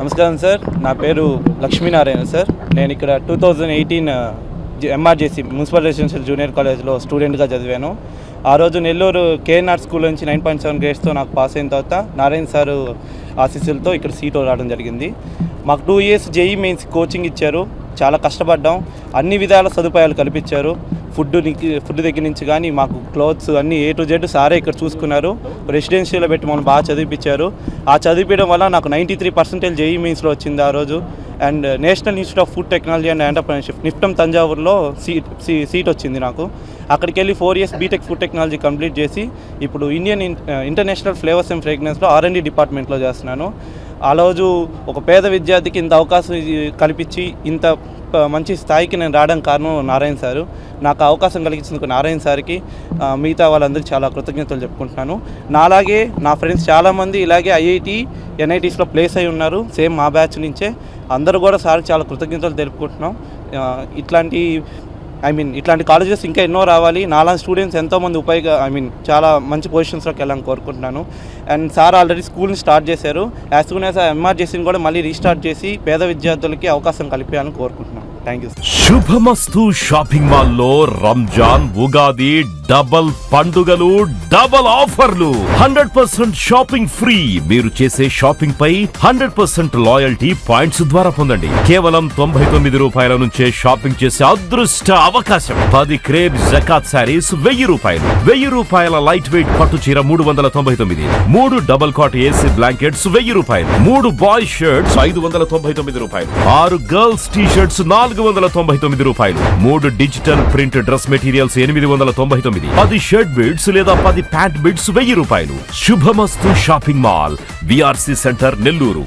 నమస్కారం సార్. నా పేరు లక్ష్మీనారాయణ సార్. నేను ఇక్కడ two thousand eighteen MRJC municipal residential junior కాలేజ్లో స్టూడెంట్గా చదివాను. ఆ రోజు నెల్లూరు కేఎన్ఆర్ స్కూల్ నుంచి నైన్ పాయింట్ సెవెన్ గ్రేడ్స్తో నాకు పాస్ అయిన తర్వాత నారాయణ సారు ఆశీస్సులతో ఇక్కడ సీటు రావడం జరిగింది. మాకు two years JEE mains coaching ఇచ్చారు. చాలా కష్టపడ్డాం. అన్ని విధాల సదుపాయాలు కల్పించారు. ఫుడ్ ఫుడ్ దగ్గర నుంచి కానీ మాకు క్లోత్స్ అన్ని ఏ టు జెడ్ సారే ఇక్కడ చూసుకున్నారు. రెసిడెన్షియల్లో పెట్టి మనం బాగా చదివిపించారు ఆ చదివించడం వల్ల నాకు నైంటీ త్రీ పర్సెంటేజ్ జేఈ మీన్స్లో వచ్చింది ఆ రోజు. And national institute of food technology and entrepreneurship NIFTEM తంజావూరులో seat సీ- సీట్ వచ్చింది నాకు. అక్కడికి వెళ్ళి four years BTech food technology complete చేసి ఇప్పుడు ఇండియన్ ఇంటర్నేషనల్ ఫ్లేవర్స్ అండ్ ఫ్రేగ్రెన్స్లో ఆర్ఎండి డిపార్ట్మెంట్లో చేస్తున్నాను. ఆ రోజు ఒక పేద విద్యార్థికి ఇంత అవకాశం కల్పించి ఇంత మంచి స్థాయికి నేను రావడం కారణం నారాయణ సారు. నాకు అవకాశం కలిగించినందుకు నారాయణ సార్కి మిగతా వాళ్ళందరికీ చాలా కృతజ్ఞతలు చెప్పుకుంటున్నాను. నాలాగే నా ఫ్రెండ్స్ చాలామంది ఇలాగే ఐఐటి ఎన్ఐటీస్లో ప్లేస్ అయి ఉన్నారు. సేమ్ మా బ్యాచ్ నుంచే. అందరూ కూడా సార్ చాలా కృతజ్ఞతలు తెలుపుకుంటున్నాం. ఇట్లాంటి ఐ మీన్ ఇట్లాంటి కాలేజెస్ ఇంకా ఎన్నో రావాలి. నాలాంటి స్టూడెంట్స్ ఎంతోమంది ఉపయోగ ఐ మీన్ చాలా మంచి పొజిషన్స్లోకి వెళ్ళాలని కోరుకుంటున్నాను. అండ్ సార్ ఆల్రెడీ స్కూల్ని స్టార్ట్ చేశారు. యాజ్ సూన్ యాజ్ ఎంఆర్జేసీని కూడా మళ్ళీ రీస్టార్ట్ చేసి పేద విద్యార్థులకి అవకాశం కల్పించాలని కోరుకుంటున్నాను. థ్యాంక్ యూ శుభమస్తు షాపింగ్ మాల్లో రంజాన్ ఉగాది డబల్ పండుగలు డబల్ ఆఫర్లు. Hundred percent shopping free. మీరు చేసే షాపింగ్ పై హండ్రెడ్ పర్సెంట్ లాయల్టీ పాయింట్స్ ద్వారా పొందండి. కేవలం తొంభై తొమ్మిది రూపాయల నుంచే షాపింగ్ చేసే అదృష్ట అవకాశం. పది క్రేబ్ జకాత్ శారీస్ వెయ్యి రూపాయలు. వెయ్యి రూపాయల లైట్ వెయిట్ పట్టు చీర మూడు వందల తొంభై తొమ్మిది. మూడు డబల్ కాట్ ఏసీ బ్లాంకెట్స్ వెయ్యి రూపాయలు. మూడు బాయ్ షర్ట్స్ ఐదు వందల తొంభై తొమ్మిది రూపాయలు. ఆరు గర్ల్స్ టీ షర్ట్స్ నాలుగు వందల తొంభై తొమ్మిది రూపాయలు. మూడు డిజిటల్ ప్రింట్ డ్రెస్ మెటీరియల్స్ ఎనిమిది వందల తొంభై తొమ్మిది. తొమ్మిది పది షర్ట్ బిడ్స్ లేదా పది ప్యాంట్ బిడ్స్ వెయ్యి రూపాయలు. Shubhamastu shopping mall VRC centre Nellore.